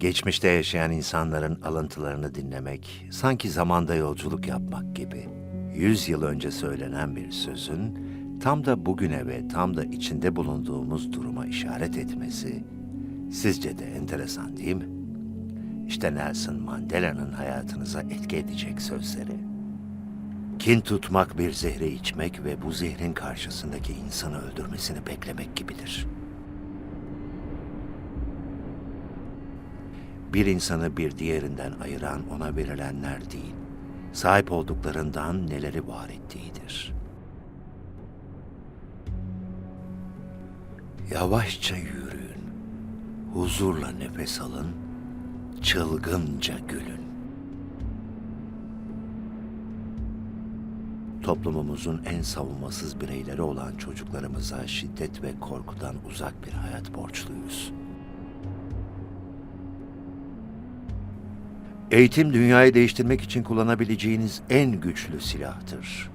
Geçmişte yaşayan insanların alıntılarını dinlemek, sanki zamanda yolculuk yapmak gibi. Yüz yıl önce söylenen bir sözün, tam da bugüne ve tam da içinde bulunduğumuz duruma işaret etmesi, sizce de enteresan değil mi? İşte Nelson Mandela'nın hayatınıza etki edecek sözleri. Kin tutmak bir zehre içmek ve bu zehrin karşısındaki insanı öldürmesini beklemek gibidir. Bir insanı bir diğerinden ayıran ona verilenler değil, sahip olduklarından neleri var ettiğidir. Yavaşça yürüyün, huzurla nefes alın, çılgınca gülün. Toplumumuzun en savunmasız bireyleri olan çocuklarımıza şiddet ve korkudan uzak bir hayat borçluyuz. Eğitim dünyayı değiştirmek için kullanabileceğiniz en güçlü silahtır.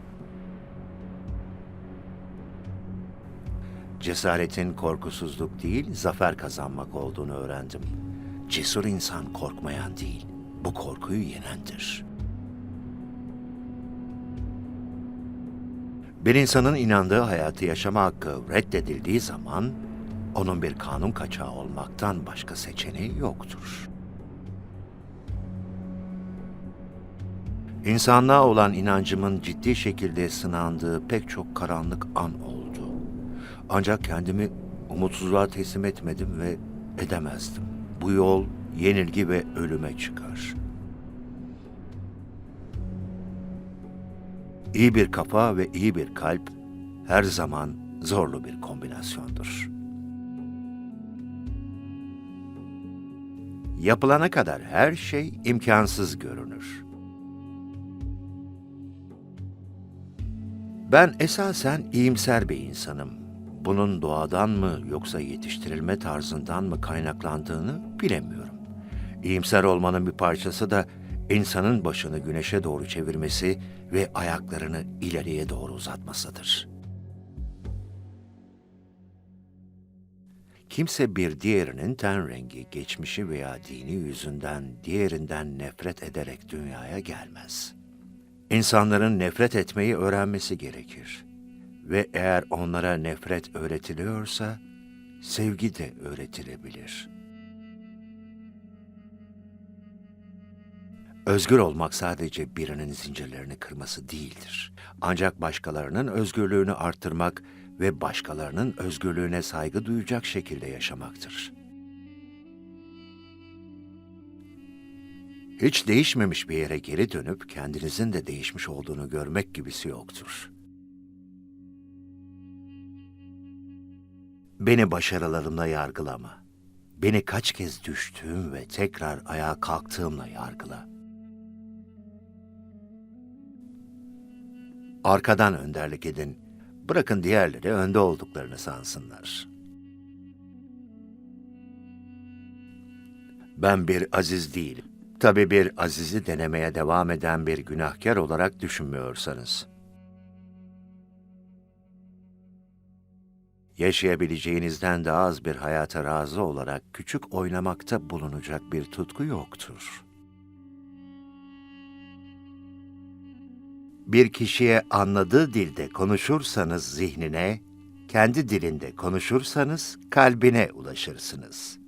Cesaretin korkusuzluk değil, zafer kazanmak olduğunu öğrendim. Cesur insan korkmayan değil, bu korkuyu yenendir. Bir insanın inandığı hayatı yaşama hakkı reddedildiği zaman, onun bir kanun kaçağı olmaktan başka seçeneği yoktur. İnsanlığa olan inancımın ciddi şekilde sınandığı pek çok karanlık an oldu. Ancak kendimi umutsuzluğa teslim etmedim ve edemezdim. Bu yol yenilgi ve ölüme çıkar. İyi bir kafa ve iyi bir kalp her zaman zorlu bir kombinasyondur. Yapılana kadar her şey imkansız görünür. Ben esasen iyimser bir insanım. Bunun doğadan mı yoksa yetiştirilme tarzından mı kaynaklandığını bilemiyorum. İyimser olmanın bir parçası da insanın başını güneşe doğru çevirmesi ve ayaklarını ileriye doğru uzatmasıdır. Kimse bir diğerinin ten rengi, geçmişi veya dini yüzünden diğerinden nefret ederek dünyaya gelmez.'' İnsanların nefret etmeyi öğrenmesi gerekir. Ve eğer onlara nefret öğretiliyorsa, sevgi de öğretilebilir. Özgür olmak sadece birinin zincirlerini kırması değildir. Ancak başkalarının özgürlüğünü arttırmak ve başkalarının özgürlüğüne saygı duyacak şekilde yaşamaktır. Hiç değişmemiş bir yere geri dönüp kendinizin de değişmiş olduğunu görmek gibisi yoktur. Beni başarılarımla yargılama. Beni kaç kez düştüğüm ve tekrar ayağa kalktığımla yargıla. Arkadan önderlik edin. Bırakın diğerleri önde olduklarını sansınlar. Ben bir aziz değilim. Tabii bir azizi denemeye devam eden bir günahkar olarak düşünmüyorsanız. Yaşayabileceğinizden daha az bir hayata razı olarak küçük oynamakta bulunacak bir tutku yoktur. Bir kişiye anladığı dilde konuşursanız zihnine, kendi dilinde konuşursanız kalbine ulaşırsınız.''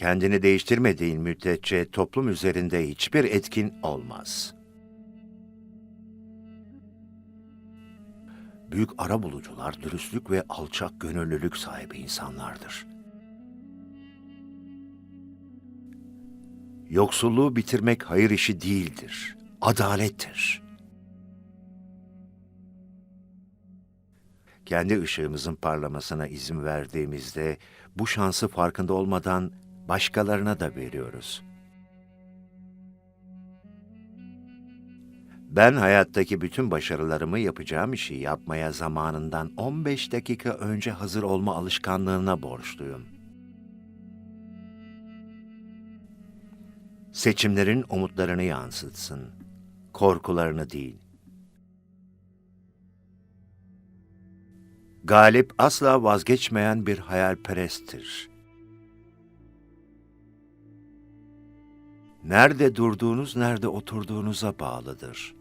Kendini değiştirmediğin müddetçe toplum üzerinde hiçbir etkin olmaz. Büyük arabulucular dürüstlük ve alçak gönüllülük sahibi insanlardır. Yoksulluğu bitirmek hayır işi değildir, adalettir. Kendi ışığımızın parlamasına izin verdiğimizde bu şansı farkında olmadan başkalarına da veriyoruz. Ben hayattaki bütün başarılarımı yapacağım işi yapmaya zamanından 15 dakika önce hazır olma alışkanlığına borçluyum. Seçimlerin umutlarını yansıtsın, korkularını değil. Galip asla vazgeçmeyen bir hayalperesttir. Nerede durduğunuz, nerede oturduğunuza bağlıdır.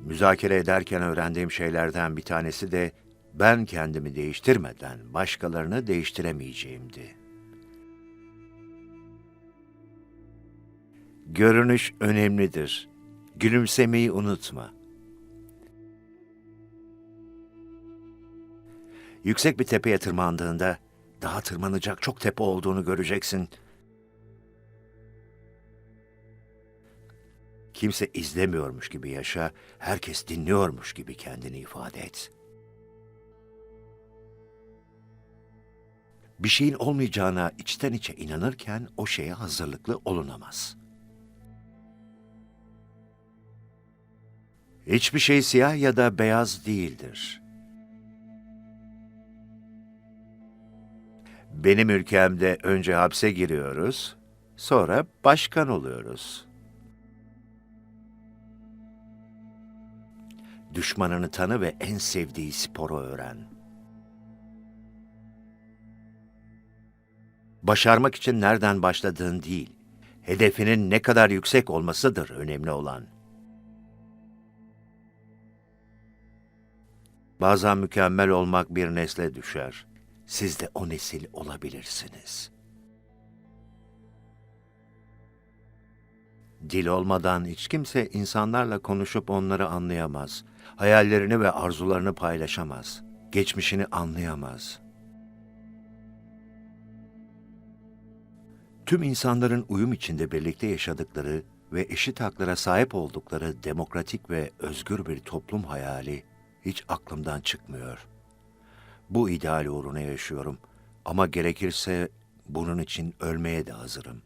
Müzakere ederken öğrendiğim şeylerden bir tanesi de ben kendimi değiştirmeden başkalarını değiştiremeyeceğimdi. Görünüş önemlidir. Gülümsemeyi unutma. Yüksek bir tepeye tırmandığında daha tırmanacak çok tepe olduğunu göreceksin. Kimse izlemiyormuş gibi yaşa, herkes dinliyormuş gibi kendini ifade et. Bir şeyin olmayacağına içten içe inanırken o şeye hazırlıklı olunamaz. Hiçbir şey siyah ya da beyaz değildir. Benim ülkemde önce hapse giriyoruz, sonra başkan oluyoruz. Düşmanını tanı ve en sevdiği sporu öğren. Başarmak için nereden başladığın değil, hedefinin ne kadar yüksek olmasıdır önemli olan. Bazen mükemmel olmak bir nesle düşer. Siz de o nesil olabilirsiniz. Dil olmadan hiç kimse insanlarla konuşup onları anlayamaz. Hayallerini ve arzularını paylaşamaz. Geçmişini anlayamaz. Tüm insanların uyum içinde birlikte yaşadıkları ve eşit haklara sahip oldukları demokratik ve özgür bir toplum hayali hiç aklımdan çıkmıyor. Bu ideal uğruna yaşıyorum ama gerekirse bunun için ölmeye de hazırım.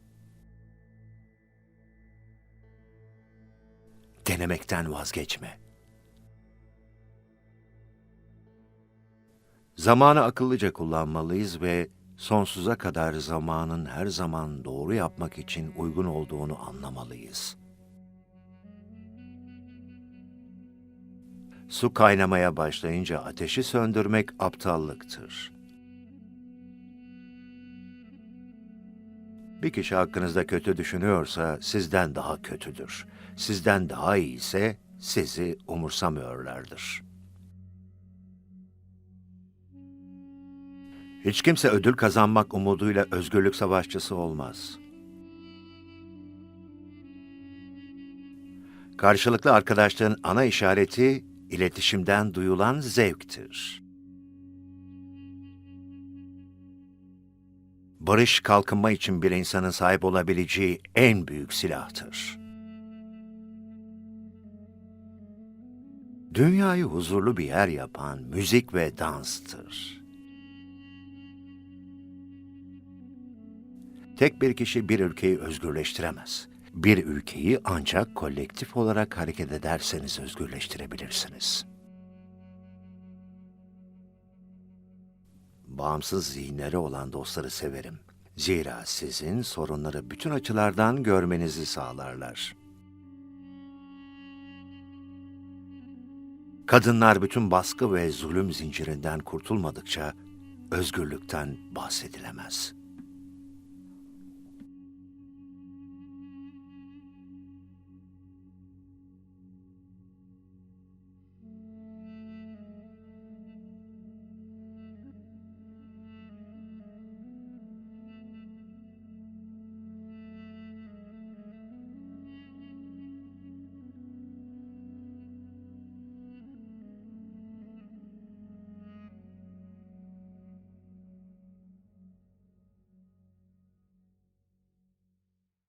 Denemekten vazgeçme. Zamanı akıllıca kullanmalıyız ve sonsuza kadar zamanın her zaman doğru yapmak için uygun olduğunu anlamalıyız. Su kaynamaya başlayınca ateşi söndürmek aptallıktır. Bir kişi hakkınızda kötü düşünüyorsa sizden daha kötüdür. Sizden daha iyi ise sizi umursamıyorlardır. Hiç kimse ödül kazanmak umuduyla özgürlük savaşçısı olmaz. Karşılıklı arkadaşlığın ana işareti iletişimden duyulan zevktir. Barış kalkınma için bir insanın sahip olabileceği en büyük silahtır. Dünyayı huzurlu bir yer yapan müzik ve danstır. Tek bir kişi bir ülkeyi özgürleştiremez. Bir ülkeyi ancak kolektif olarak hareket ederseniz özgürleştirebilirsiniz. Bağımsız zihinleri olan dostları severim. Zira sizin sorunları bütün açılardan görmenizi sağlarlar. Kadınlar bütün baskı ve zulüm zincirinden kurtulmadıkça özgürlükten bahsedilemez.''